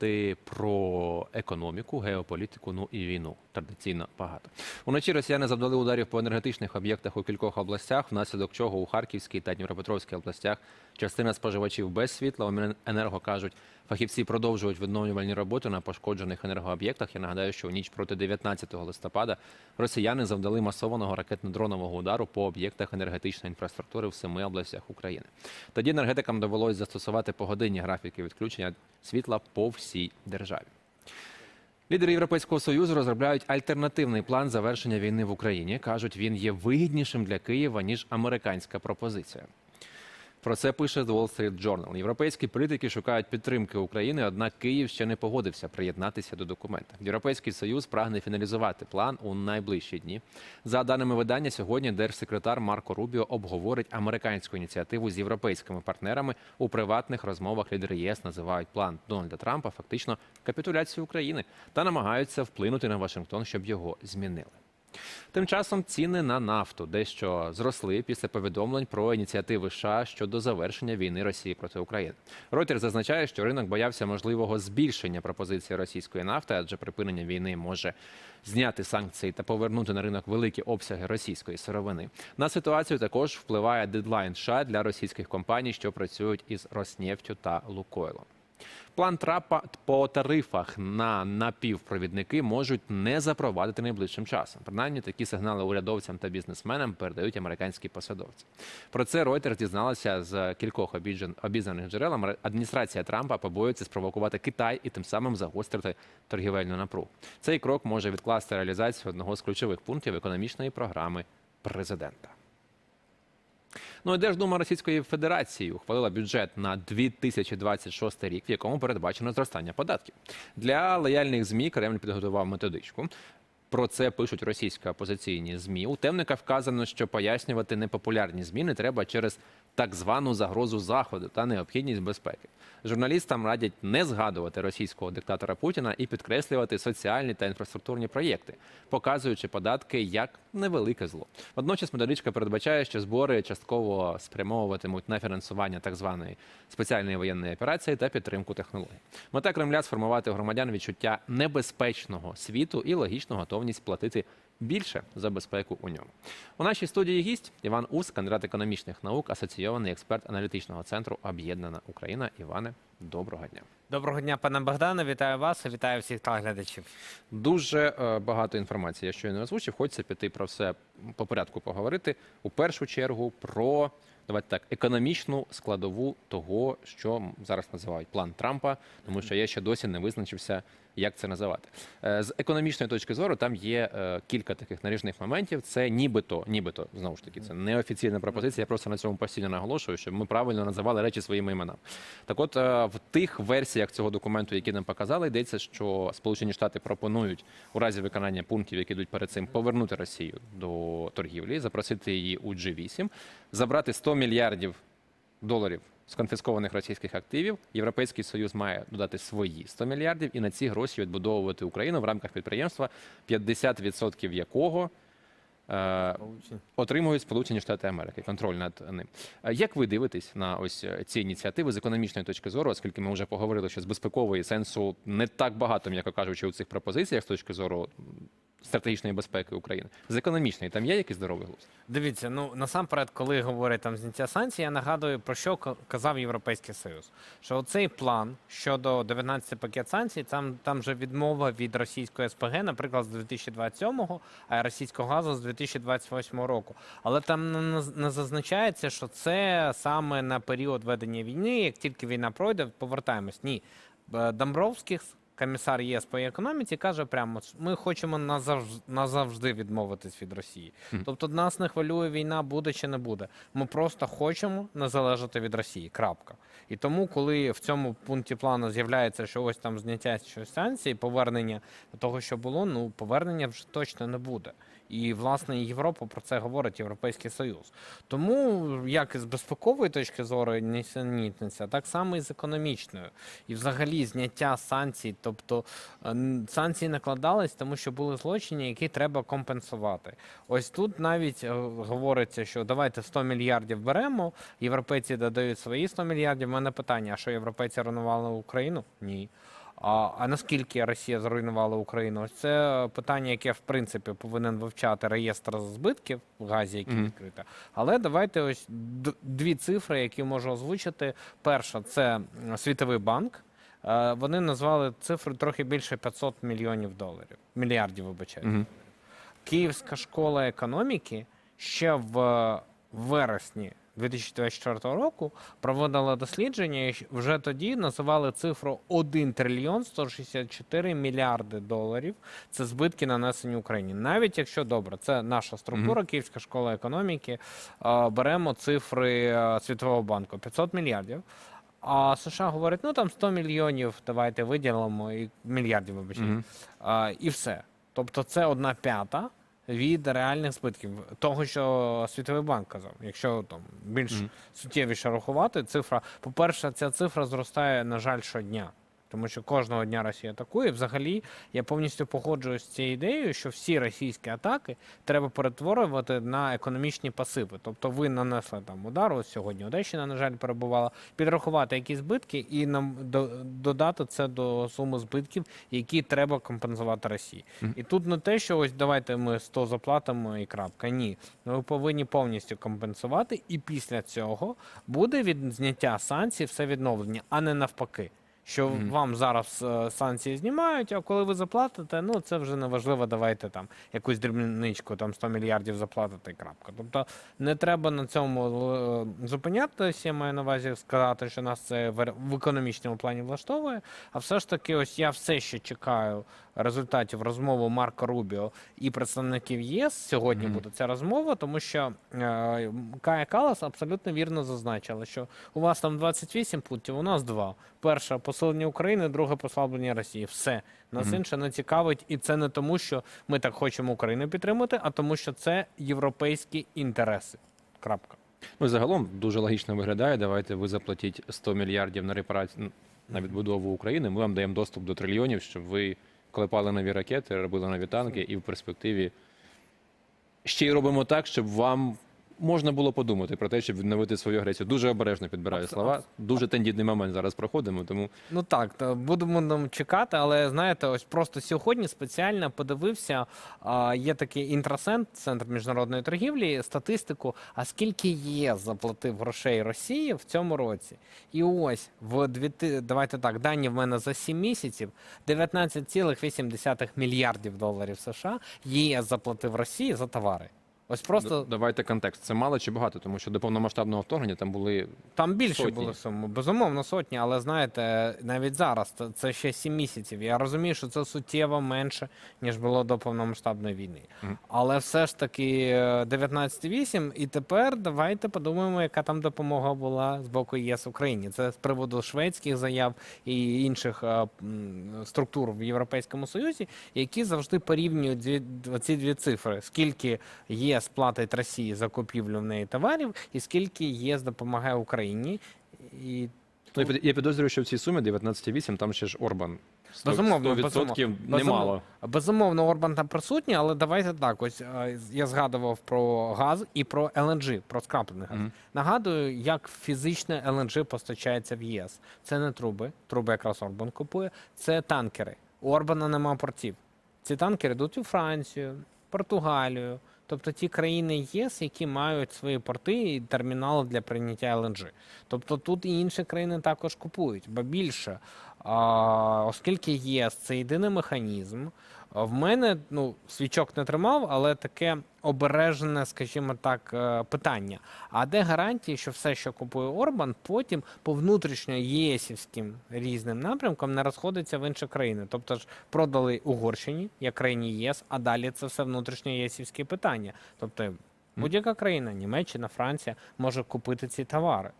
говорити про економіку, геополітику, ну і війну. Традиційно багато. Уночі росіяни завдали ударів по енергетичних об'єктах у кількох областях, внаслідок чого у Харківській та Дніпропетровській областях частина споживачів без світла. У Міненерго кажуть, фахівці продовжують відновлювальні роботи на пошкоджених енергооб'єктах. Я нагадаю, що у ніч проти 19 листопада росіяни завдали масованого ракетно-дронового удару по об'єктах енергетичної інфраструктури в семи областях України. Тоді енергетикам довелось застосувати погодинні графіки відключення світла по всій державі. Лідери Європейського союзу розробляють альтернативний план завершення війни в Україні. кажуть, він є вигіднішим для Києва ніж американська пропозиція. Про це пише The Wall Street Journal. Європейські політики шукають підтримки України, однак Київ ще не погодився приєднатися до документа. Європейський союз прагне фіналізувати план у найближчі дні. За даними видання, сьогодні держсекретар Марко Рубіо обговорить американську ініціативу з європейськими партнерами у приватних розмовах. Лідери ЄС називають план Дональда Трампа фактично капітуляцією України та намагаються вплинути на Вашингтон, щоб його змінили. Тим часом ціни на нафту дещо зросли після повідомлень про ініціативи США щодо завершення війни Росії проти України. Reuters зазначає, що ринок боявся можливого збільшення пропозиції російської нафти, адже припинення війни може зняти санкції та повернути на ринок великі обсяги російської сировини. На ситуацію також впливає дедлайн США для російських компаній, що працюють із Роснефтю та Лукойлом. План Трапа по тарифах на напівпровідники можуть не запровадити найближчим часом. Принаймні такі сигнали урядовцям та бізнесменам передають американські посадовці. Про це Reuters дізналася з кількох обізнаних джерел. Адміністрація Трампа побоюється спровокувати Китай і тим самим загострити торгівельну напругу. Цей крок може відкласти реалізацію одного з ключових пунктів економічної програми президента. Ну і Держдума Російської Федерації ухвалила бюджет на 2026 рік, в якому передбачено зростання податків. Для лояльних змі Кремль підготував методичку. Про це пишуть російські опозиційні змі. У темника вказано, що пояснювати непопулярні зміни треба через так звану загрозу заходу та необхідність безпеки. Журналістам радять не згадувати російського диктатора Путіна і підкреслювати соціальні та інфраструктурні проєкти, показуючи податки як невелике зло. Водночас методичка передбачає, що збори частково спрямовуватимуть на фінансування так званої спеціальної воєнної операції та підтримку технологій. Мета Кремля сформувати у громадян відчуття небезпечного світу і логічну готовність платити більше за безпеку у ньому. У нашій студії гість Іван Ус, кандидат економічних наук, асоційований експерт аналітичного центру Об'єднана Україна. Іване, доброго дня. Доброго дня, пане Богдане. Вітаю вас вітаю всіх телеглядачів. Дуже е, багато інформації я щойно озвучив. Хочеться піти про все по порядку поговорити. У першу чергу про давайте так економічну складову того, що зараз називають план Трампа, тому що я ще досі не визначився, як це називати. Е, З економічної точки зору там є е, кілька таких наріжних моментів. Це нібито, нібито знову ж таки, це неофіційна пропозиція. Я просто на цьому постійно наголошую, щоб ми правильно називали речі своїми іменами. Так, от е, в тих версіях цього документу, які нам показали, йдеться, що Сполучені Штати пропонують у разі виконання пунктів, які йдуть перед цим, повернути Росію до торгівлі, запросити її у G8, забрати 100 мільярдів доларів конфіскованих російських активів. Європейський союз має додати свої 100 мільярдів і на ці гроші відбудовувати Україну в рамках підприємства, 50% якого. е, Отримують Сполучені Штати Америки контроль над ним. Е, Як ви дивитесь на ось е, ці ініціативи з економічної точки зору, оскільки ми вже поговорили, що з безпекової сенсу не так багато, м'яко кажучи, у цих пропозиціях з точки зору стратегічної безпеки України. З економічної там є якийсь здоровий глузд? Дивіться, ну насамперед, коли говорять там зняття санкцій, я нагадую про що ка- казав Європейський Союз. Що цей план щодо 19 пакет санкцій, там там же відмова від російської СПГ, наприклад, з 2027-го, а російського газу з 2028 року. Але там не, зазначається, що це саме на період ведення війни. Як тільки війна пройде, повертаємось. Ні, Домбровських. Комісар ЄС по економіці каже прямо, ми хочемо назавжди, назавжди відмовитись від Росії. Тобто нас не хвилює війна, буде чи не буде. Ми просто хочемо не залежати від Росії. Крапка. І тому, коли в цьому пункті плану з'являється, що ось там зняття щось санкцій, повернення того, що було, ну повернення вже точно не буде. І власне Європа про це говорить Європейський Союз. Тому як з безпекової точки зору нісенітниця, так само і з економічною. І взагалі зняття санкцій, тобто е, санкції накладались, тому що були злочини, які треба компенсувати. Ось тут навіть е, говориться, що давайте 100 мільярдів беремо, європейці додають свої 100 мільярдів. У мене питання: а що європейці руйнували Україну? Ні. А, а наскільки Росія зруйнувала Україну? Ось це питання, яке в принципі повинен вивчати реєстр збитків в газі, які Мгм. відкрито. Але давайте ось дві цифри, які можу озвучити. Перша це Світовий банк. Е, Вони назвали цифру трохи більше 500 мільйонів доларів, мільярдів, вибачаю. Мгм. Київська школа економіки ще в вересні 2024 року проводила дослідження і вже тоді називали цифру 1 трильйон 164 мільярди доларів. Це збитки нанесені Україні. Навіть якщо добре, це наша структура, Київська школа економіки. Беремо цифри Світового банку 500 мільярдів. А США говорять, ну там 100 мільйонів, давайте виділимо і мільярдів, вибачте. Мгм. А, і все. Тобто це одна п'ята від реальних збитків того, що Світовий банк казав. Якщо там більш Мгм. суттєвіше рахувати, цифра, по-перше, ця цифра зростає, на жаль, щодня. Тому що кожного дня Росія атакує. Взагалі, я повністю погоджуюсь з цією ідеєю, що всі російські атаки треба перетворювати на економічні пасиви. Тобто ви нанесли там удар, ось сьогодні Одещина, на жаль, перебувала, підрахувати якісь збитки і нам до- додати це до суми збитків, які треба компенсувати Росії. І тут не те, що ось давайте ми 100 заплатимо і крапка. Ні, ви повинні повністю компенсувати, і після цього буде від зняття санкцій все відновлення, а не навпаки. Що Мгм. вам зараз е, санкції знімають, а коли ви заплатите, ну це вже не важливо, давайте там якусь дрібничку, там 100 мільярдів заплатити і крапка. Тобто не треба на цьому е, зупинятися. Я маю на увазі сказати, що нас це в в економічному плані влаштовує. А все ж таки, ось я все ще чекаю результатів розмови Марка Рубіо і представників ЄС. Сьогодні Мгм. буде ця розмова, тому що е, Кая Калас абсолютно вірно зазначила, що у вас там 28 пунктів, у нас два. Перше посилення України, друге послаблення Росії. Все нас Мгм. інше не цікавить, і це не тому, що ми так хочемо Україну підтримати, а тому, що це європейські інтереси. Крапка. Ну, загалом дуже логічно виглядає. Давайте ви заплатіть 100 мільярдів на репарацію на відбудову України. Ми вам даємо доступ до трильйонів, щоб ви клепали нові ракети, робили нові танки, і в перспективі ще й робимо так, щоб вам можна було подумати про те, щоб відновити свою агресію. Дуже обережно підбираю Абс- слова. Дуже тендітний момент зараз проходимо, тому Ну так, то будемо нам чекати, але знаєте, ось просто сьогодні спеціально подивився. А, є такий інтрасент, центр міжнародної торгівлі, статистику. А скільки ЄС заплатив грошей Росії в цьому році? І ось в дві, давайте так, дані в мене за 7 місяців 19,8 мільярдів доларів США ЄС заплатив Росії за товари. Ось просто давайте контекст. Це мало чи багато, тому що до повномасштабного вторгнення там були Там більше Сотні. були суми. Безумовно, сотні, але знаєте, навіть зараз це- ще 7 місяців. Я розумію, що це суттєво менше, ніж було до повномасштабної війни. Мгм. Але все ж таки е, 19,8. І тепер давайте подумаємо, яка там допомога була з боку ЄС Україні. Це з приводу шведських заяв і інших е, структур в Європейському Союзі, які завжди порівнюють ці дві цифри: скільки ЄС платить Росії за купівлю в неї товарів, і скільки ЄС допомагає Україні. І Ну, я я підозрюю, що в цій сумі 19,8 там ще ж Орбан. 100%, Безумовно, 100% безумовно. немало. Безумовно, Орбан там присутній, але давайте так. Ось е, я згадував про газ і про ЛНЖ, про скраплений газ. Мгм. Нагадую, як фізичне ЛНЖ постачається в ЄС. Це не труби, труби якраз Орбан купує, це танкери. У Орбана нема портів. Ці танкери йдуть у Францію, Португалію. Тобто ті країни ЄС, які мають свої порти і термінали для прийняття ЛНЖ. Тобто тут і інші країни також купують. Бо більше, оскільки ЄС це єдиний механізм, в мене ну, свічок не тримав, але таке обережне, скажімо так, е, питання. А де гарантії, що все, що купує Орбан, потім по внутрішньо єсівським різним напрямкам не розходиться в інші країни? Тобто ж продали Угорщині, як країні ЄС, а далі це все внутрішньо єсівські питання. Тобто будь-яка країна, Німеччина, Франція, може купити ці товари.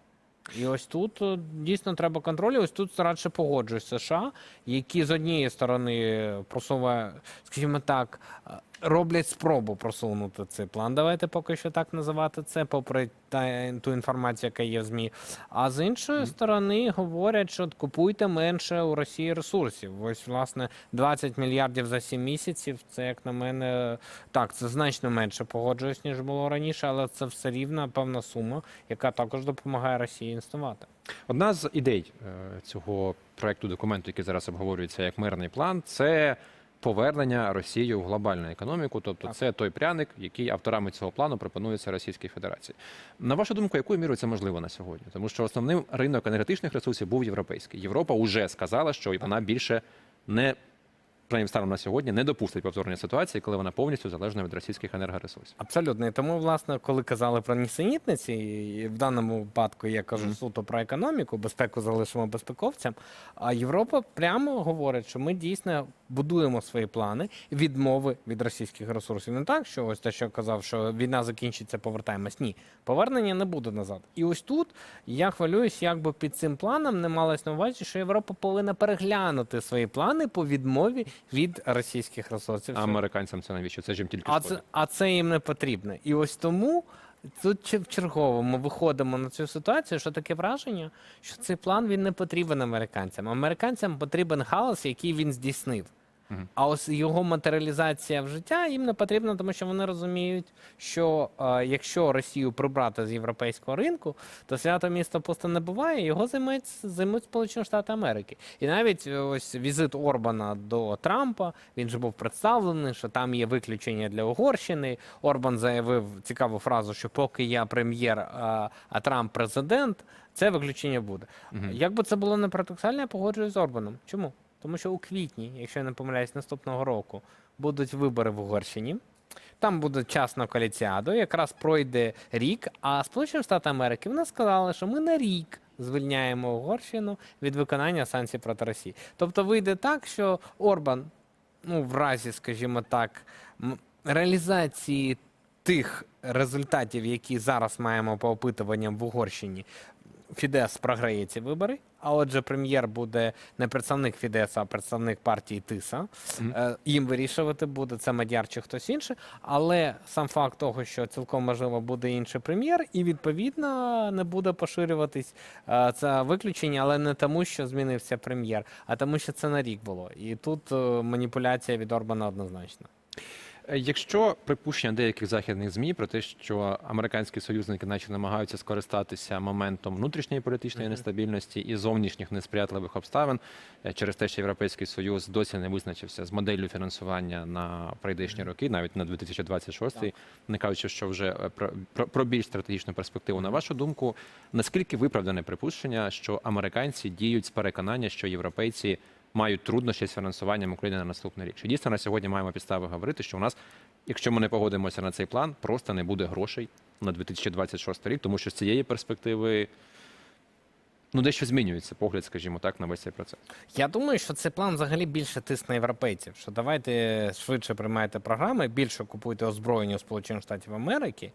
І ось тут е, дійсно треба контролю. Ось тут радше погоджуюсь США, які з однієї сторони просуває, скажімо так, е, роблять спробу просунути цей план. Давайте поки що так називати це, попри та, ту інформацію, яка є в ЗМІ. А з іншої сторони говорять, що купуйте менше у Росії ресурсів. Ось, власне, 20 мільярдів за 7 місяців. Це, як на мене, так, це значно менше погоджуюсь, ніж було раніше, але це все рівно певна сума, яка також допомагає Росії інвестувати. Одна з ідей е, цього проекту документу, який зараз обговорюється як мирний план, це повернення Росії в глобальну економіку. Тобто, це той пряник, який авторами цього плану пропонується Російській Федерації. На вашу думку, якою мірою це можливо на сьогодні? Тому що основним ринок енергетичних ресурсів був європейський. Європа вже сказала, що вона більше не принаймні станом на сьогодні не допустить повторення ситуації, коли вона повністю залежна від російських енергоресурсів. Абсолютно. І тому, власне, коли казали про нісенітниці, і в даному випадку я кажу Мгм. суто про економіку, безпеку залишимо безпековцям. А Європа прямо говорить, що ми дійсно будуємо свої плани відмови від російських ресурсів. Не так, що ось те, що я казав, що війна закінчиться, повертаємось. Ні, повернення не буде назад. І ось тут я хвилююсь, як би під цим планом не малось на увазі, що Європа повинна переглянути свої плани по відмові від російських ресурсів. А американцям це навіщо? Це ж їм тільки А шкодить. це, а це їм не потрібно. І ось тому тут чи- в чергово ми виходимо на цю ситуацію, що таке враження, що цей план він не потрібен американцям. Американцям потрібен хаос, який він здійснив. А ось його матеріалізація в життя їм не потрібна, тому що вони розуміють, що е, якщо Росію прибрати з європейського ринку, то свято місто просто не буває. Його займуть, займуть Сполучені Штати Америки. І навіть е, ось візит Орбана до Трампа, він же був представлений, що там є виключення для Угорщини. Орбан заявив цікаву фразу, що поки я прем'єр, а, а Трамп президент, це виключення буде. Мгм. Як би це було не парадоксально, я погоджуюсь з Орбаном. Чому? Тому що у квітні, якщо я не помиляюсь, наступного року будуть вибори в Угорщині. Там буде час на коаліціаду, якраз пройде рік. А Сполучені Штати Америки вони сказали, що ми на рік звільняємо Угорщину від виконання санкцій проти Росії. Тобто вийде так, що Орбан, ну в разі, скажімо так, реалізації тих результатів, які зараз маємо по опитуванням в Угорщині, Фідес програє ці вибори. А отже, прем'єр буде не представник Фідеса, а представник партії Тиса. Е, Їм вирішувати буде це Мадяр чи хтось інший. Але сам факт того, що цілком можливо буде інший прем'єр, і відповідно не буде поширюватись е, це виключення, але не тому, що змінився прем'єр, а тому, що це на рік було. І тут е, маніпуляція від Орбана однозначна. Якщо припущення деяких західних змі про те, що американські союзники, наче намагаються скористатися моментом внутрішньої політичної нестабільності і зовнішніх несприятливих обставин е, через те, що Європейський Союз досі не визначився з моделлю фінансування на прийдешні роки, навіть на 2026, не кажучи, що вже е, про, про, про більш стратегічну перспективу. На вашу думку, наскільки виправдане припущення, що американці діють з переконання, що європейці мають труднощі з фінансуванням України на наступний рік. Чи дійсно на сьогодні маємо підстави говорити, що у нас, якщо ми не погодимося на цей план, просто не буде грошей на 2026 рік, тому що з цієї перспективи ну дещо змінюється погляд, скажімо так, на весь цей процес. Я думаю, що цей план взагалі більше тисне європейців. Що давайте швидше приймайте програми, більше купуйте озброєння у Сполучених Штатів Америки,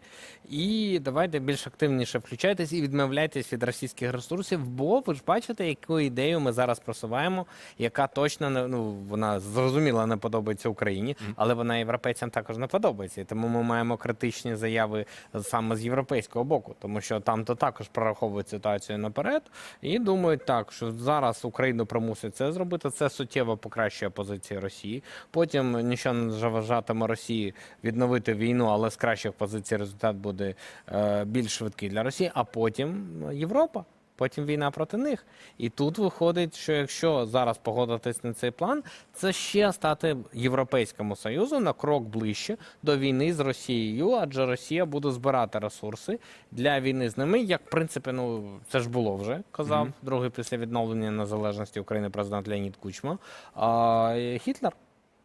і давайте більш активніше включайтесь і відмовляйтесь від російських ресурсів. Бо ви ж бачите, яку ідею ми зараз просуваємо, яка точно не ну вона зрозуміло не подобається Україні, але вона європейцям також не подобається. І тому ми маємо критичні заяви саме з європейського боку, тому що там то також прораховують ситуацію наперед і думають так, що зараз Україну примусить це зробити. Це суттєво покращує позиції Росії. Потім нічого не заважатиме Росії відновити війну, але з кращих позицій результат буде е, більш швидкий для Росії. А потім Європа. Потім війна проти них. І тут виходить, що якщо зараз погодитись на цей план, це ще стати Європейському Союзу на крок ближче до війни з Росією, адже Росія буде збирати ресурси для війни з ними. Як в принципі, ну це ж було вже казав Мгм. другий після відновлення незалежності України президент Леонід Кучма. А Гітлер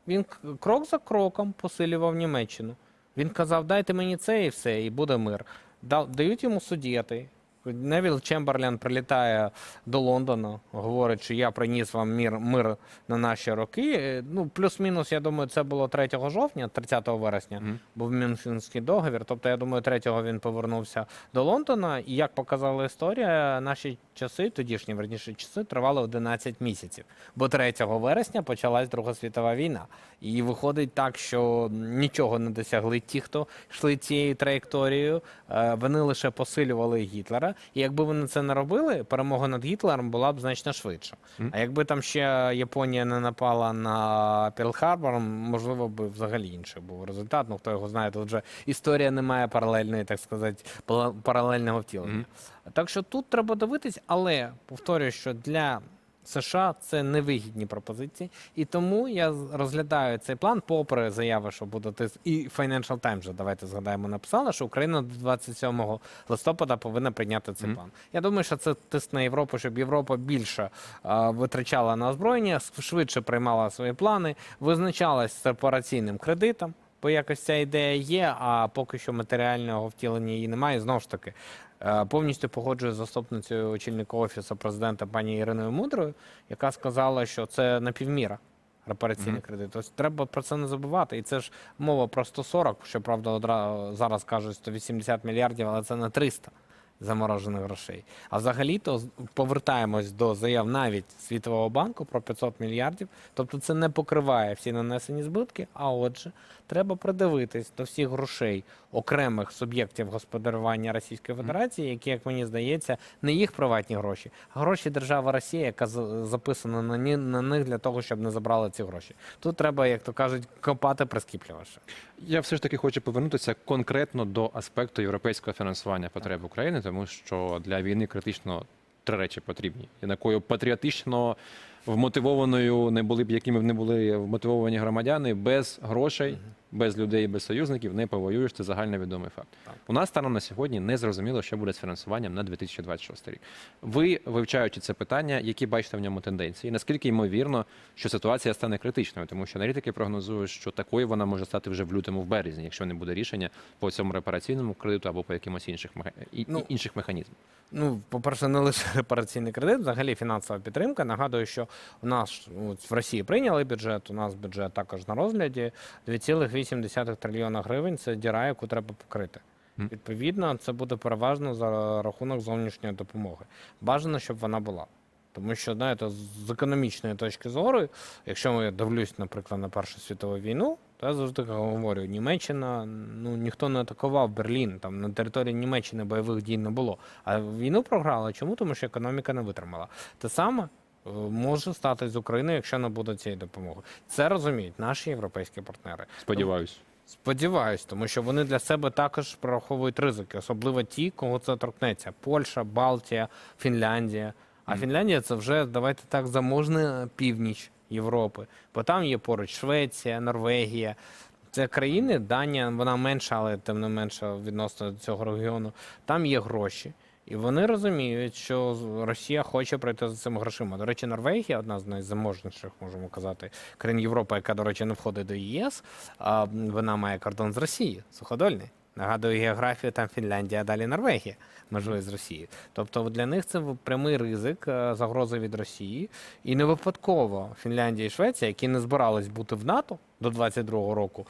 він крок за кроком посилював Німеччину. Він казав: дайте мені це і все, і буде мир. Да- Дають йому судіти. Невіл Чемберлен прилітає до Лондона, говорить, що я приніс вам мир, мир на наші роки. Е, Ну, плюс-мінус, я думаю, це було 3 жовтня, 30 вересня Мгм. був Мюнхенський договір. Тобто, я думаю, 3-го він повернувся до Лондона. І як показала історія, наші часи, тодішні верніше часи, тривали 11 місяців. Бо 3 вересня почалась Друга світова війна. І виходить так, що нічого не досягли ті, хто йшли цією траєкторією. Е, Вони лише посилювали Гітлера. Да? І якби вони це не робили, перемога над Гітлером була б значно швидша. Мгм. А якби там ще Японія не напала на Перл-Харбор, можливо, би взагалі інший був результат. Ну хто його знає, тут вже історія не має паралельної, так сказати, паралельного втілення. Мгм. Так що тут треба дивитись, але повторюю, що для США це невигідні пропозиції, і тому я розглядаю цей план, попри заяви, що буде тиск. І Financial Times, вже, давайте згадаємо, написала, що Україна до 27 листопада повинна прийняти цей Мгм. план. Я думаю, що це тиск на Європу, щоб Європа більше а, витрачала на озброєння, швидше приймала свої плани, визначалась сепараційним кредитом. Бо якось ця ідея є, а поки що матеріального втілення її немає. Знову ж таки, повністю погоджуюсь з заступницею очільника офісу президента пані Іриною Мудрою, яка сказала, що це напівміра. Репараційний Мгм. кредит. Тобто треба про це не забувати. І це ж мова про 140, щоправда, одра... зараз кажуть 180 мільярдів, але це на 300 заморожених грошей. А взагалі-то повертаємось до заяв навіть Світового банку про 500 мільярдів. Тобто це не покриває всі нанесені збитки. А отже, треба придивитись до всіх грошей окремих суб'єктів господарювання Російської Федерації, які, як мені здається, не їх приватні гроші, а гроші держави Росія, яка записана на, них для того, щоб не забрали ці гроші. Тут треба, як то кажуть, копати прискіпливіше. Я все ж таки хочу повернутися конкретно до аспекту європейського фінансування потреб України, тому що для війни критично три речі потрібні. Якою патріотично вмотивованою не були б, якими б не були вмотивовані громадяни, без грошей, без людей, без союзників не повоюєш. Це загальновідомий факт. Так. У нас станом на сьогодні не зрозуміло, що буде з фінансуванням на 2026 рік. Ви, вивчаючи це питання, які бачите в ньому тенденції? Наскільки ймовірно, що ситуація стане критичною, тому що аналітики прогнозують, що такою вона може стати вже в лютому, в березні, якщо не буде рішення по цьому репараційному кредиту або по якимось інших Ну, інших механізмах. Ну, по-перше, не лише репараційний кредит, взагалі фінансова підтримка. Нагадую, що у нас в Росії прийняли бюджет. У нас бюджет також на розгляді 2,8 трильйона гривень. Це діра, яку треба покрити. Відповідно, це буде переважно за рахунок зовнішньої допомоги. Бажано, щоб вона була. Тому що, знаєте, з економічної точки зору, якщо я дивлюсь, наприклад, на Першу світову війну, то я завжди говорю, Німеччина, ну ніхто не атакував Берлін, там на території Німеччини бойових дій не було. А війну програли. Чому? Тому що економіка не витримала. Те саме може стати з Україною, якщо не буде цієї допомоги. Це розуміють наші європейські партнери. Сподіваюсь. Сподіваюсь, тому що вони для себе також прораховують ризики, особливо ті, кого це торкнеться: Польща, Балтія, Фінляндія. А. Фінляндія це вже давайте так заможна північ Європи, бо там є поруч Швеція, Норвегія. Це країни, Данія, вона менша, але тим не менше відносно до цього регіону. Там є гроші. І вони розуміють, що Росія хоче прийти за цими грошима. До речі, Норвегія одна з найзаможніших, можемо казати, країн Європи, яка, до речі, не входить до ЄС. А вона має кордон з Росією, суходольний. Нагадую географію, там Фінляндія, а далі Норвегія межує з Росією. Тобто для них це прямий ризик е, загрози від Росії. І не випадково Фінляндія і Швеція, які не збирались бути в НАТО до 22-го року,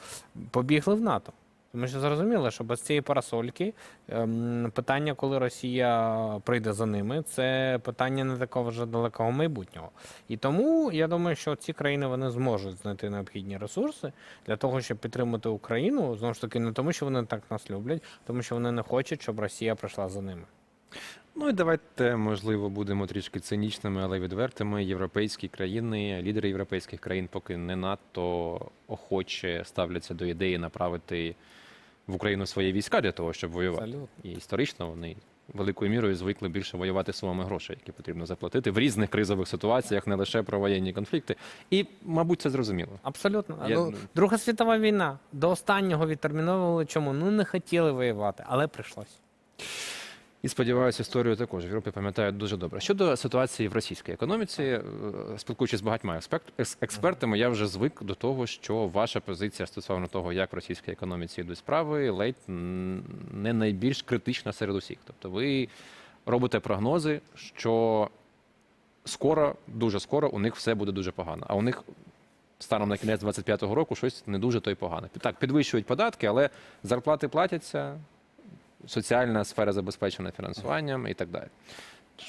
побігли в НАТО. Тому що зрозуміло, що без цієї парасольки ем, питання, коли Росія прийде за ними, це питання не такого вже далекого майбутнього. І тому я думаю, що ці країни вони зможуть знайти необхідні ресурси для того, щоб підтримати Україну. Знову ж таки, не тому, що вони так нас люблять, тому що вони не хочуть, щоб Росія прийшла за ними. Ну і давайте, можливо, будемо трішки цинічними, але відвертими. Європейські країни, лідери європейських країн, поки не надто охоче ставляться до ідеї направити в Україну свої війська для того, щоб воювати. Абсолютно. І історично вони великою мірою звикли більше воювати сумами грошей, які потрібно заплатити в різних кризових ситуаціях, не лише про воєнні конфлікти. І, мабуть, це зрозуміло. Абсолютно. Я- Ну, Друга світова війна до останнього відтерміновували. Чому? Ну не хотіли воювати, але прийшлось. І сподіваюся, історію також в Європі пам'ятають дуже добре. Щодо ситуації в російській економіці, е, спілкуючись з багатьма експертами, я вже звик до того, що ваша позиція стосовно того, як в російській економіці йдуть справи, ледь не найбільш критична серед усіх. Тобто, ви робите прогнози, що скоро, дуже скоро, у них все буде дуже погано. А у них станом на кінець 25-го року щось не дуже то й погане. Так, підвищують податки, але зарплати платяться, соціальна сфера забезпечена фінансуванням і так далі.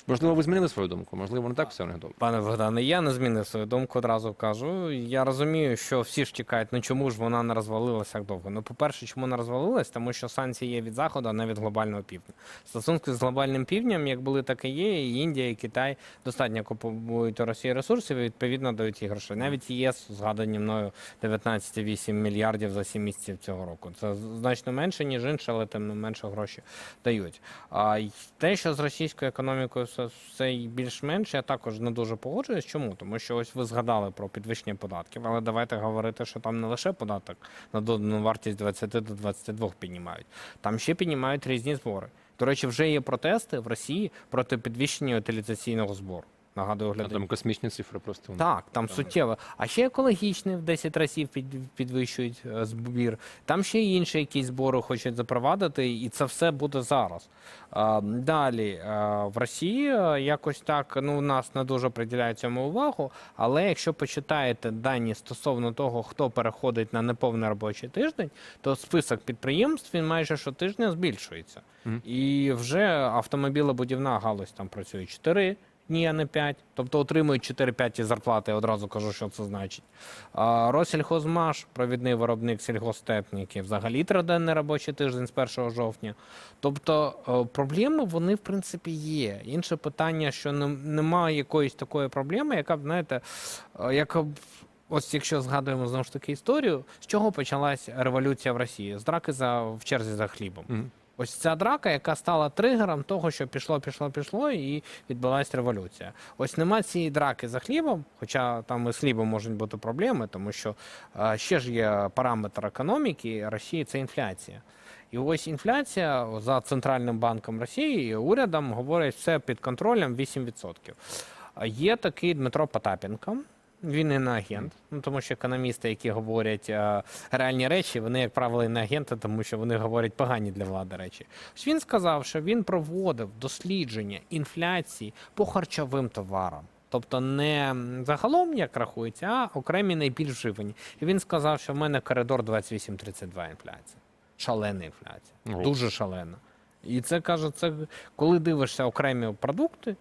Можливо, ви змінили свою думку, можливо, не так все них добре. Пане Богдане, я не змінив свою думку, одразу кажу. Я розумію, що всі ж чекають, ну чому ж вона не розвалилася так довго? Ну, по-перше, чому не розвалилась? Тому що санкції є від заходу, а не від глобального півдня. Стосунки з глобальним півднем, як були, так і є. І Індія, і Китай достатньо купують у Росії ресурсів і відповідно дають їй грошей. Навіть ЄС згадані мною 19,8 мільярдів за 7 місяців цього року. Це значно менше, ніж інше, але тим не менше гроші дають. А те, що з російською економікою все, все більш-менш, я також не дуже погоджуюсь. Чому? Тому що ось ви згадали про підвищення податків, але давайте говорити, що там не лише податок на додану вартість 20 до 22 піднімають. Там ще піднімають різні збори. До речі, вже є протести в Росії проти підвищення утилізаційного збору. Нагадую, А глядачам. там космічні цифри просто. Так, там суттєво. А ще екологічний в 10 разів під, підвищують е, збір. Там ще й інші якісь збори хочуть запровадити, і це все буде зараз. А, далі а, в Росії е, якось так ну, у нас не дуже приділяють цьому увагу. Але якщо почитаєте дані стосовно того, хто переходить на неповний робочий тиждень, то список підприємств він майже щотижня збільшується. Мгм. І вже автомобілебудівна галузь там працює 4 дні, а не 5. Тобто отримують 4-5 зарплати, я одразу кажу, що це значить. А, Россельхозмаш, провідний виробник сільгостехніки, взагалі триденний робочий тиждень з 1 жовтня. Тобто е, проблеми вони в принципі є. Інше питання, що немає якоїсь такої проблеми, яка б, знаєте, е, яка б. Ось якщо згадуємо знову ж таки історію, з чого почалась революція в Росії? З драки за в черзі за хлібом. Мгм. Ось ця драка, яка стала тригером того, що пішло, пішло, пішло, і відбулася революція. Ось нема цієї драки за хлібом, хоча там і з хлібом можуть бути проблеми, тому що е, ще ж є параметр економіки Росії це інфляція. І ось інфляція за Центральним банком Росії і урядом говорить все під контролем 8%. Є такий Дмитро Потапенко. Він не агент, ну тому що економісти, які говорять е, реальні речі, вони, як правило, не агенти, тому що вони говорять погані для влади речі. Ось він сказав, що він проводив дослідження інфляції по харчовим товарам. Тобто не загалом, як рахується, а окремі найбільш вживані. І він сказав, що в мене коридор 28-32 інфляція. Шалена інфляція. Ого. Дуже шалена. І це каже, це коли дивишся окремі продукти,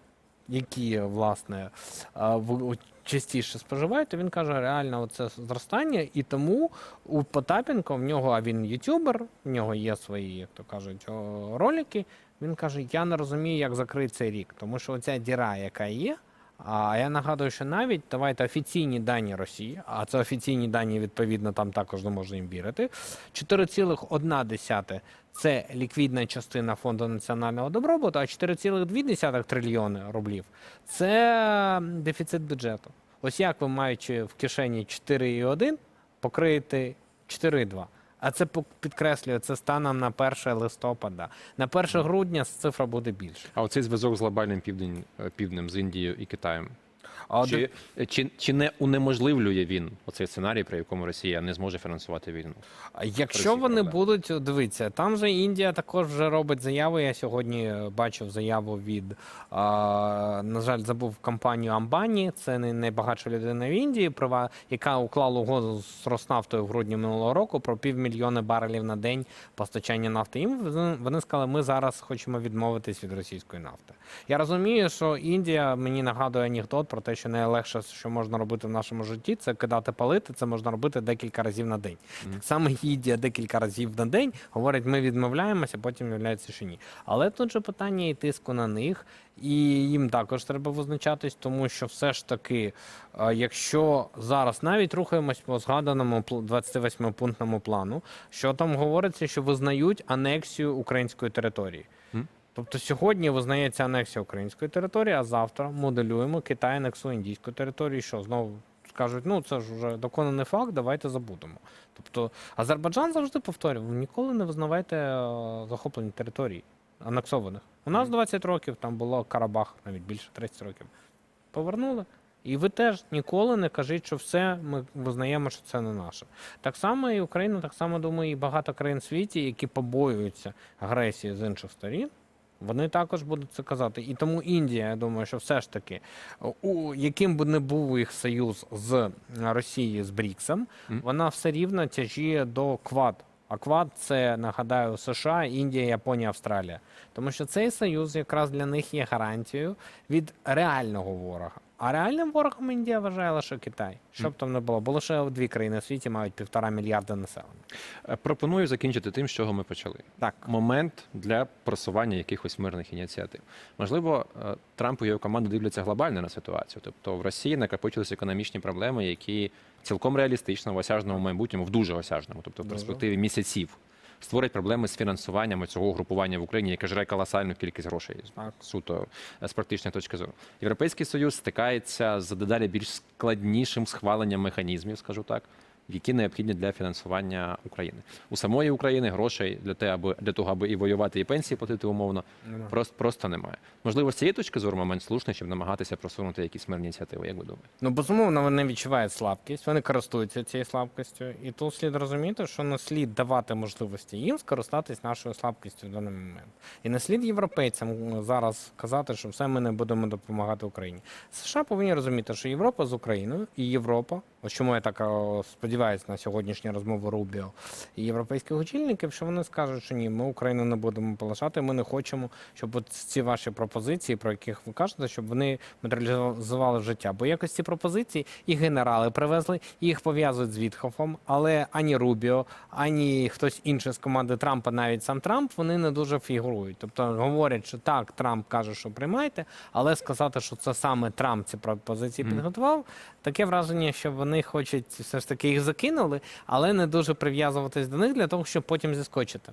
які власне в- частіше споживають, то він каже, реально це зростання, і тому у Потапенко в нього, а він ютубер, в нього є свої, як то кажуть, ролики. Він каже: я не розумію, як закрити цей рік, тому що оця діра, яка є. А я нагадую, що навіть давайте офіційні дані Росії, а це офіційні дані, відповідно, там також не можна їм вірити. 4,1 це ліквідна частина фонду національного добробуту, а 4,2 трильйони рублів це дефіцит бюджету. Ось як ви маючи в кишені 4,1, покриєте 4,2. А це підкреслюю, це станом на 1 листопада. На 1 грудня цифра буде більше. А оцей зв'язок з глобальним південь, е, півднем, з Індією і Китаєм. А Чи, чи, чи не унеможливлює він оцей сценарій, при якому Росія не зможе фінансувати війну? Якщо Росії вони проблема. будуть дивіться, там же Індія також вже робить заяви. Я сьогодні е, бачив заяву від а, на жаль, забув компанію Амбані. Це не найбагатша людина в Індії, права, яка уклала угоду з Роснавтою в грудні минулого року про півмільйона барелів на день постачання нафти. Їм вони сказали, ми зараз хочемо відмовитись від російської нафти. Я розумію, що Індія мені нагадує анекдот про те, що найлегше, що можна робити в нашому житті, це кидати палити. Це можна робити декілька разів на день. Так само Індія декілька разів на день говорить, ми відмовляємося, потім виявляється, що ні. Але тут же питання і тиску на них, і їм також треба визначатись, тому що все ж таки, е, якщо зараз навіть рухаємось по згаданому пл- 28-пунктному плану, що там говориться, що визнають анексію української території. Мгм. Тобто сьогодні визнається анексія української території, а завтра моделюємо Китай анексує індійську територію. І Що знову скажуть, ну це ж вже доконаний факт, давайте забудемо. Тобто Азербайджан завжди повторював, ніколи не визнавайте е, захоплені території анексованих. У нас 20 років там було Карабах, навіть більше 30 років. Повернули. І ви теж ніколи не кажіть, що все ми визнаємо, що це не наше. Так само і Україна, так само думаю, і багато країн в світі, які побоюються агресії з інших сторін. Вони також будуть це казати. І тому Індія, я думаю, що все ж таки, у яким би не був їх союз з Росією з Бріксом, вона все рівно тяжіє до квад А Квад це нагадаю США, Індія, Японія, Австралія. Тому що цей союз якраз для них є гарантією від реального ворога. А реальним ворогом Індія вважає лише Китай. Що б там не було, бо лише дві країни в світі мають півтора мільярда населення. Е, Пропоную закінчити тим, з чого ми почали. Так. Момент для просування якихось мирних ініціатив. Можливо, е, Трамп і його команда дивляться глобально на ситуацію. Тобто в Росії накопичилися економічні проблеми, які цілком реалістично в осяжному майбутньому, в дуже осяжному, тобто в перспективі місяців, створять проблеми з фінансуванням цього угрупування в Україні, яке жре колосальну кількість грошей. Суто е, з практичної точки зору. Європейський союз стикається з дедалі більш складнішим схваленням механізмів, скажу так, які необхідні для фінансування України. У самої України грошей для те, аби для того, аби і воювати, і пенсії платити умовно, Нема. просто просто немає. Можливо, з цієї точки зору момент слушний, щоб намагатися просунути якісь мирні ініціативи. Як ви думаєте? Ну, безумовно, вони відчувають слабкість, вони користуються цією слабкістю. І тут слід розуміти, що не слід давати можливості їм скористатись нашою слабкістю в даний момент. І не слід європейцям зараз казати, що все ми не будемо допомагати Україні. США повинні розуміти, що Європа з Україною і Європа, ось чому я так о, сподіваюся на сьогоднішню розмову Рубіо і європейських очільників, що вони скажуть, що ні, ми Україну не будемо полишати. Ми не хочемо, щоб от ці ваші пропозиції, про яких ви кажете, щоб вони матеріалізували в життя. Бо якось ці пропозиції і генерали привезли, і їх пов'язують з Вітхофом, але ані Рубіо, ані хтось інший з команди Трампа, навіть сам Трамп, вони не дуже фігурують. Тобто говорять, що так, Трамп каже, що приймайте, але сказати, що це саме Трамп ці пропозиції підготував, таке враження, що вони хочуть все ж таки їх закинули, але не дуже прив'язуватись до них для того, щоб потім зіскочити.